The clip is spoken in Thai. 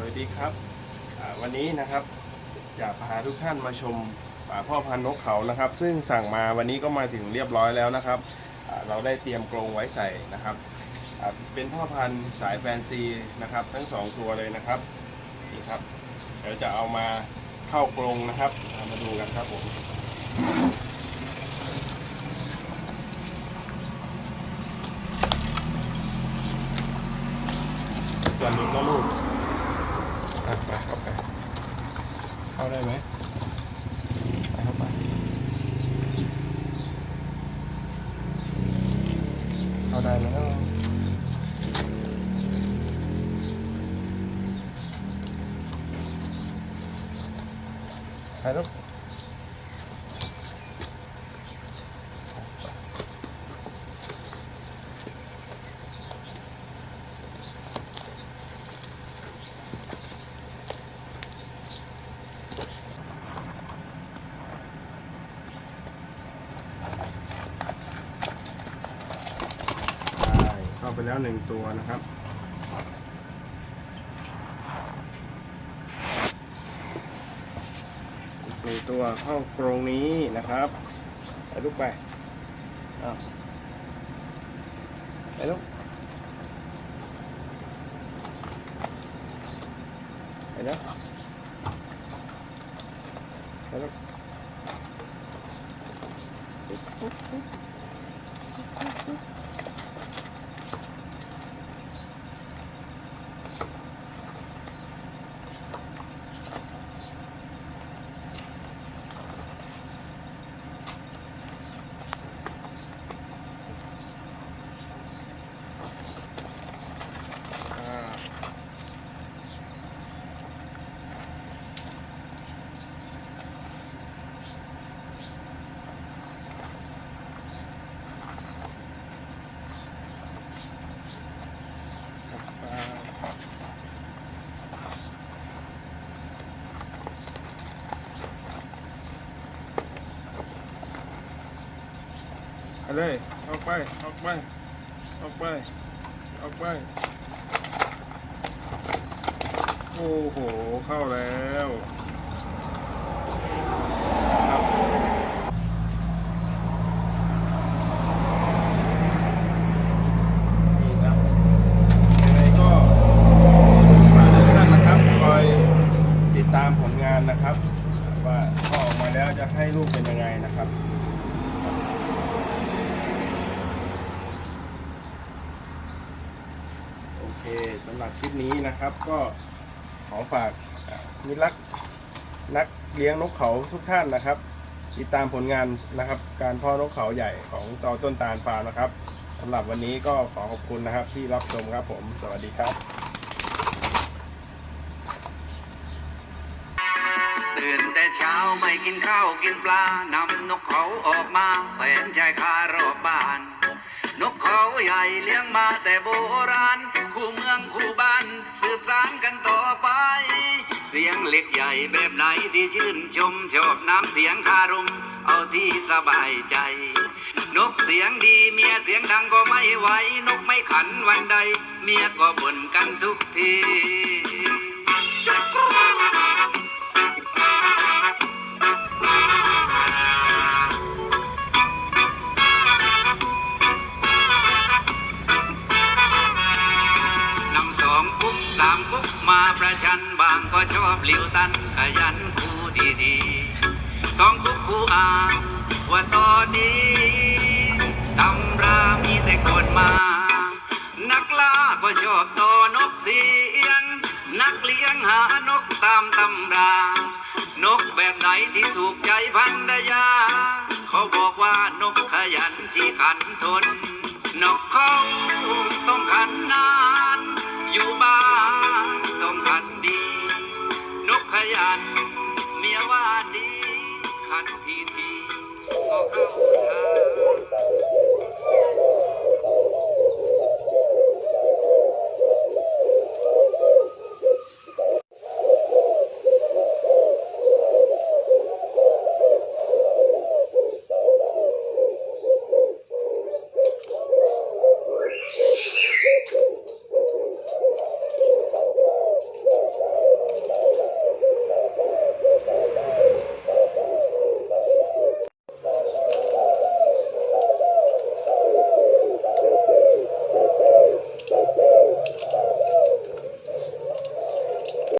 สวัสดีครับวันนี้นะครับอยากพาทุกท่านมาชมอ่าพ่อพันนกเขานะครับ ซึ่งสั่งมาวันนี้ก็มาถึงเรียบร้อยแล้วนะครับ เราได้เตรียมกรงไว้ใส่นะครับ เป็นพ่อพันธุ์สายแฟนซีนะครับ ทั้งสองตัวเลยนะครับนี่ครับเดี๋ยวจะเอามาเข้ากรงนะครับ มาดูกันครับผมส่วนหนึ่งก็ลูก เข้าไปเข้าได้ไหมไปเข้า ไปแล้วหนึ่งตัวนะครับหนึ่งตัวเข้ากรงนี้นะครับไปลูกไปอ้าวไปลูกไปแล้วไปลูกอ่า ไปเลยออกไปออกไปออกไปออกไป โอ้โห เข้าแล้วครับนี่ครับยังไงก็ฝากทุกท่านนะครับคอยติดตามผลงานนะครับ ว่าพอออกมาแล้วจะให้ลูกเป็นยังไงนะครับ โอ เคสำหรับคลิปนี้นะครับ ก็ขอฝากมิรักนักเลี้ยงนกเขาทุกท่านนะครับ ติดตามผลงานนะครับ การเพ่อนกเขาใหญ่ของตอต้นตาลฟาร์มนะครับสำหรับวันนี้ก็ขอขอบคุณนะครับ ที่รับชมครับผม สวัสดีครับตื่นแต่เช้าไม่กินข้าวกินปลานำนกเขาออกมาแขวนชายคารอบบ้าน นกเขาใหญ่เลี้ยงมาแต่โบราณ แบบไหนที่ชื่นชมชอบน้ำเสียงคารม เอาที่สบายใจ นกเสียงดีเมียเสียงดังก็ไม่ไหวนกไม่ขันวันใด เมียก็บ่นกันทุกทีนำสองกุ๊กสามกุ๊กมาประชันางก็ชอบหลิวตันขยันคู่ดีดีสองกุ๊กคู่อ่างว่าตอนนี้ตำรามีแต่กดมา นักล่าก็ชอบตัวนกเสียง นักเลี้ยงหานกตามตำรา นกแบบไหนที่ถูกใจพันรยา เขาบอกว่านกขยันที่ขันทน นกเขาต้องขัน